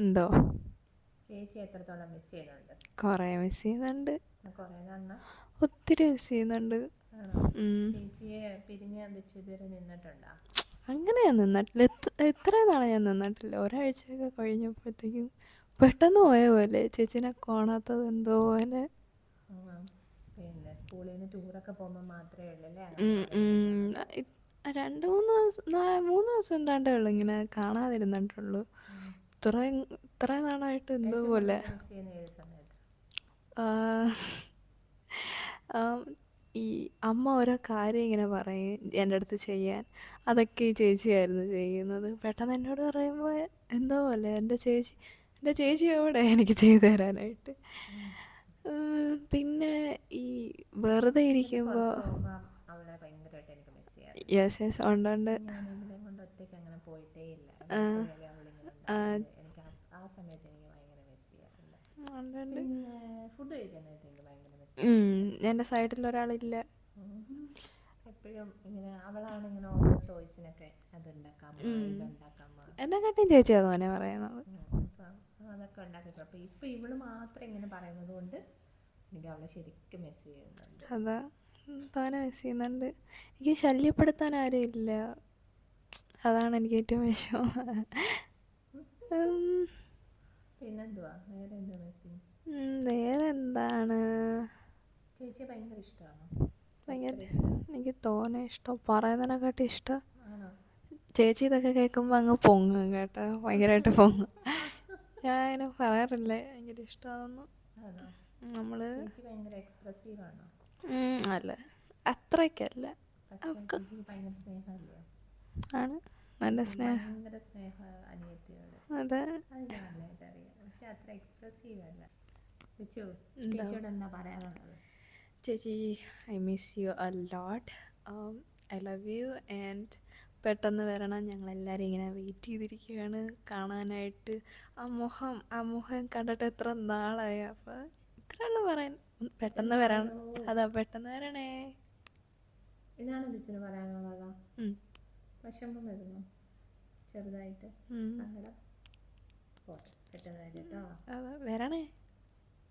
എന്തോ ചേച്ചി എത്രത്തോളം മിസ് ചെയ്യുന്നുണ്ട്? കുറേ മിസ് ചെയ്യുന്നുണ്ട്. കുറേ നന്ന. ഒത്തിരി മിസ് ചെയ്യുന്നുണ്ട്. ചേച്ചിയെ പിരിഞ്ഞ് ഇതുവരെ നിന്നിട്ടുണ്ടോ? അങ്ങനെ ഞാൻ നിന്നിട്ടില്ല. എത്ര നാളെ ഞാൻ നിന്നിട്ടില്ല. ഒരാഴ്ചയൊക്കെ കഴിഞ്ഞപ്പോഴത്തേക്കും പെട്ടെന്ന് പോയ പോലെ. ചേച്ചിനെ കാണാത്തത് എന്തോ പോലെ. പിന്നെ സ്കൂളിൽ നിന്ന് ടൂറൊക്കെ പോകുമ്പോൾ മാത്രമേ ഉള്ളൂ അല്ലേ? രണ്ട് മൂന്ന് മൂന്ന് ദിവസം എന്താണ്ടേ ഉള്ളൂ ഇങ്ങനെ കാണാതിരുന്നിട്ടുള്ളൂ. ഇത്രയും ഇത്ര നാളായിട്ട് എന്തോ പോലെ. ഈ അമ്മ ഓരോ കാര്യം ഇങ്ങനെ പറയും എന്റെ അടുത്ത് ചെയ്യാൻ. അതൊക്കെ ഈ ചേച്ചിയായിരുന്നു ചെയ്യുന്നത്. പെട്ടെന്ന് എന്നോട് പറയുമ്പോൾ എന്തോ പോലെ എന്റെ ചേച്ചി എന്റെ ചേച്ചി എവിടെ? എനിക്ക് ചെയ്തു തരാനായിട്ട്. പിന്നെ ഈ വെറുതെ ഇരിക്കുമ്പോൾ യെസ് യെസ് ഉണ്ട് ഉണ്ട്. ആ- സമയത്ത് എനിക്ക് ഭയങ്കര മിസ് ചെയ്യാറുണ്ട് പിന്നെ ഫുഡ് കഴിക്കാനായിട്ട് എനിക്ക് ഭയങ്കര മിസ് ഉം, എന്റെ സൈഡിൽ ഒരാളില്ല. എപ്പോഴും ഇങ്ങനെ അവളാണ് ഇങ്ങനെ ഓരോ ചോയ്സിനൊക്കെ എന്നെക്കാട്ടിയും ചേച്ചി അതുപോലെ പറയുന്നത്. അതൊക്കെ ഇപ്പം ഇവൾ മാത്രം ഇങ്ങനെ പറയുന്നത് കൊണ്ട് എനിക്ക് അവളെ ശരിക്കും മിസ് ചെയ്യുന്നുണ്ട്. അതാ തോനെ മിസ് ചെയ്യുന്നുണ്ട്. എനിക്ക് ശല്യപ്പെടുത്താൻ ആരും ഇല്ല. അതാണ് എനിക്ക് ഏറ്റവും വിഷമം. പിന്നെന്തുവാ? വേറെ എന്താ മിസ് ചെയ്യും ഉം, വേറെ എന്താണ് ചേച്ചി ഭയങ്കര ഇഷ്ടമാണോ ഭയങ്കര എനിക്ക് തോനെ ഇഷ്ടം. പറയുന്നതിനെക്കാട്ടി ഇഷ്ടം. ചേച്ചി ഇതൊക്കെ കേൾക്കുമ്പോൾ അങ്ങ് പൊങ്ങും കേട്ടോ. ഭയങ്കരമായിട്ട് പൊങ്ങും. ഞാൻ അങ്ങനെ പറയാറില്ല ഭയങ്കര ഇഷ്ടമാണെന്ന് നമ്മൾ നമ്മൾ അല്ല. അത്രയ്ക്കല്ല ആണ്. നല്ല സ്നേഹം. അതെ. ചേച്ചി I miss you a lot I love you and പെട്ടെന്ന് വരണം. ഞങ്ങളെല്ലാവരും ഇങ്ങനെ വെയിറ്റ് ചെയ്തിരിക്കുകയാണ് കാണാനായിട്ട്. ആ മുഖം ആ മുഖം കണ്ടിട്ട് എത്ര നാളായി? അപ്പോൾ ഇത്രയുള്ള പറയാൻ. പെട്ടെന്ന് വരണം. അതാ പെട്ടെന്ന് വരണേ. ഇതാണ് പറയാനുള്ളത്. പക്ഷെ വരുന്നു. ചെറുതായിട്ട്. സങ്കടം. പോട്ടെ പെട്ടെന്ന് വരും കേട്ടോ വരണേ.